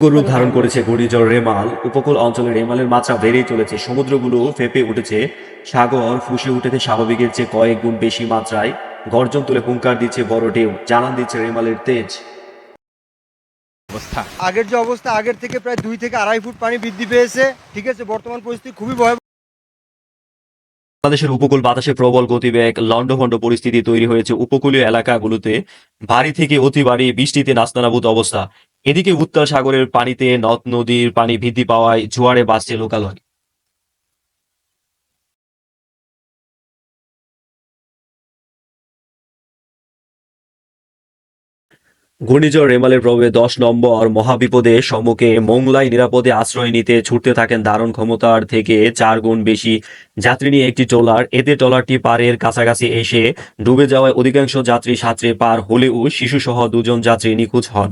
রূপ ধারণ করেছে ঘূর্ণিঝড় রেমাল। উপকূল অঞ্চলে রেমালের মাত্রা বেড়েই চলেছে। সমুদ্রগুলো ফেপে উঠেছে। সাগর ফুসে উঠেছে স্বাভাবিকের চেয়ে কয়েক গুণ বেশি মাত্রায়। গর্জন তুলে হুঙ্কার দিচ্ছে বড় ঢেউ। জানান দিচ্ছে রেমালের তেজ। অবস্থা। আগের যে অবস্থা আগের থেকে প্রায় দুই থেকে আড়াই ফুট পানি বৃদ্ধি পেয়েছে। ঠিক আছে বর্তমান পরিস্থিতি খুবই ভয়াবহ। বাংলাদেশের উপকূল বাতাসে প্রবল গতিবেগ লন্ডভন্ড পরিস্থিতি তৈরি হয়েছে উপকূলীয় এলাকাগুলোতে। ভারী থেকে অতি ভারী বৃষ্টিতে নাস্তানাবুদ অবস্থা। এদিকে উত্তর সাগরের পানিতে নদ, নদীর পানি বৃদ্ধি পাওয়ায় জোয়ারে বাড়ছে লোকালয়। ঘূর্ণিঝড় রেমালের প্রভাবে দশ নম্বর মহাবিপদে সম্মুখে মোংলায় নিরাপদে আশ্রয় নিতে ছুটতে থাকেন দারুণ ক্ষমতার থেকে চার গুণ বেশি যাত্রী নিয়ে একটি ট্রলার। এতে ট্রলারটি পারের কাছাকাছি এসে ডুবে যাওয়ায় অধিকাংশ যাত্রী সাঁতরে পার হলেও শিশুসহ দুজন যাত্রী নিখোঁজ হন।